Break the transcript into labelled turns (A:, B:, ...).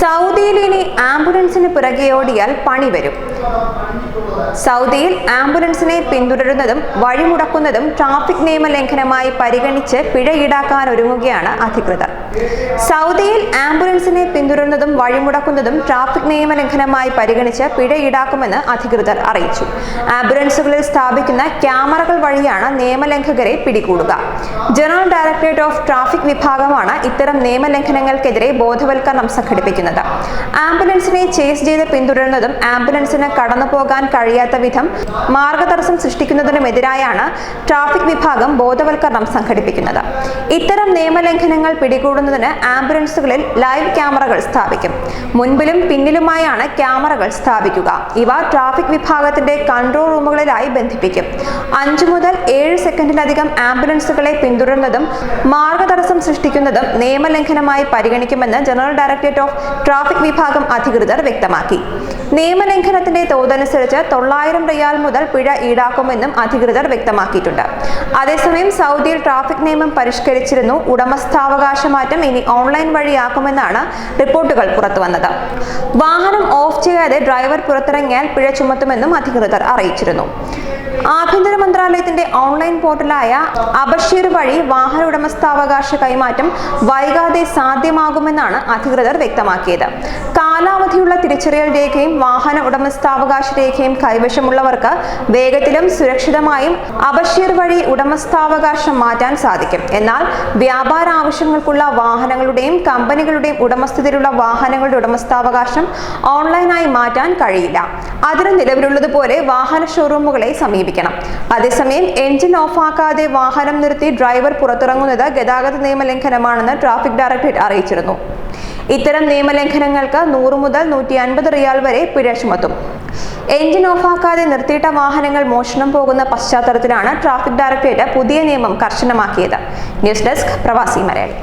A: സൗദിയിൽ ഇനി ആംബുലൻസിന് പിറകെ ഓടിയാൽ പണി വരും. സൗദിയിൽ ആംബുലൻസിനെ പിന്തുടരുന്നതും വഴിമുടക്കുന്നതും ട്രാഫിക് നിയമലംഘനമായി പരിഗണിച്ച് പിഴ ഈടാക്കാൻ ഒരുങ്ങുകയാണ് അധികൃതർ. സൗദിയിൽ ആംബുലൻസിനെ പിന്തുടരുന്നതും വഴിമുടക്കുന്നതും ട്രാഫിക് നിയമലംഘനമായി പരിഗണിച്ച് പിഴ ഈടാക്കുമെന്ന് അധികൃതർ അറിയിച്ചു. ആംബുലൻസുകളിൽ സ്ഥാപിക്കുന്ന ക്യാമറകൾ വഴിയാണ് നിയമലംഘകരെ പിടികൂടുക. ജനറൽ ഡയറക്ടറേറ്റ് ഓഫ് ട്രാഫിക് വിഭാഗമാണ് ഇത്തരം നിയമലംഘനങ്ങൾക്കെതിരെ ബോധവൽക്കരണം സംഘടിപ്പിക്കുന്നത്. ആംബുലൻസിനെ ചേസ് ചെയ്ത് പിന്തുടരുന്നതും ആംബുലൻസിന് കടന്നു പോകാൻ കഴിയാത്ത വിധം മാർഗതടസ്സം സൃഷ്ടിക്കുന്നതിനുമെതിരായാണ് ട്രാഫിക് വിഭാഗം ബോധവൽക്കരണം സംഘടിപ്പിക്കുന്നത്. ഇത്തരം നിയമലംഘനങ്ങൾ പിടികൂടുന്നതിന് ആംബുലൻസുകളിൽ ലൈവ് ക്യാമറകൾ സ്ഥാപിക്കും. മുൻപിലും പിന്നിലുമായാണ് ക്യാമറകൾ സ്ഥാപിക്കുക. ഇവ ട്രാഫിക് വിഭാഗത്തിന്റെ കൺട്രോൾ റൂമുകളിലായി ബന്ധിപ്പിക്കും. അഞ്ചു മുതൽ ഏഴ് സെക്കൻഡിലധികം ആംബുലൻസുകളെ പിന്തുടരുന്നതും മാർഗതടസ്സം സൃഷ്ടിക്കുന്നതും നിയമലംഘനമായി പരിഗണിക്കുമെന്ന് ജനറൽ ഡയറക്ടറേറ്റ് ഓഫ് ട്രാഫിക് വിഭാഗം അധികൃതർ വ്യക്തമാക്കി. നിയമലംഘനത്തിന്റെ തോതനുസരിച്ച് തൊള്ളായിരം റിയാൽ മുതൽ പിഴ ഈടാക്കുമെന്നും അധികൃതർ വ്യക്തമാക്കിയിട്ടുണ്ട്. അതേസമയം സൗദിയിൽ ട്രാഫിക് നിയമം പരിഷ്കരിച്ചിരുന്നു. ഉടമസ്ഥാവകാശ മാറ്റം ഇനി ഓൺലൈൻ വഴിയാക്കുമെന്നാണ് റിപ്പോർട്ടുകൾ പുറത്തുവന്നത്. വാഹനം ഓഫ് ചെയ്യാതെ ഡ്രൈവർ പുറത്തിറങ്ങിയാൽ പിഴ ചുമത്തുമെന്നും അധികൃതർ അറിയിച്ചിരുന്നു. ആഭ്യന്തര മന്ത്രാലയത്തിന്റെ ഓൺലൈൻ പോർട്ടലായ അബഷീർ വഴി വാഹന ഉടമസ്ഥാവകാശ കൈമാറ്റം വൈകാതെ സാധ്യമാകുമെന്നാണ് അധികൃതർ വ്യക്തമാക്കിയത്. കാലാവധിയുള്ള തിരിച്ചറിയൽ രേഖയും വാഹന ഉടമസ്ഥാവകാശ രേഖയും കൈവശമുള്ളവർക്ക് വേഗത്തിലും സുരക്ഷിതമായും അബഷീർ വഴി ഉടമസ്ഥാവകാശം മാറ്റാൻ സാധിക്കും. എന്നാൽ വ്യാപാര ആവശ്യങ്ങൾക്കുള്ള വാഹനങ്ങളുടെയും കമ്പനികളുടെയും ഉടമസ്ഥതയിലുള്ള വാഹനങ്ങളുടെ ഉടമസ്ഥാവകാശം ഓൺലൈനായി മാറ്റാൻ കഴിയില്ല. അതിന് നിലവിലുള്ളതുപോലെ വാഹന ഷോറൂമുകളെ സമീപിക്കണം. അതേസമയം എഞ്ചിൻ ഓഫാക്കാതെ വാഹനം നിർത്തി ഡ്രൈവർ പുറത്തിറങ്ങുന്നത് ഗതാഗത നിയമലംഘനമാണെന്ന് ട്രാഫിക് ഡയറക്ടറേറ്റ് അറിയിച്ചിരുന്നു. ഇത്തരം നിയമലംഘനങ്ങൾക്ക് നൂറ് മുതൽ നൂറ്റി അൻപത് റിയാൽ വരെ പിഴ ചുമത്തും. എഞ്ചിൻ ഓഫാക്കാതെ നിർത്തിയിട്ട വാഹനങ്ങൾ മോഷണം പോകുന്ന പശ്ചാത്തലത്തിലാണ് ട്രാഫിക് ഡയറക്ടറേറ്റ് പുതിയ നിയമം കർശനമാക്കിയത്. ന്യൂസ് ഡെസ്ക് പ്രവാസി മലയാളി.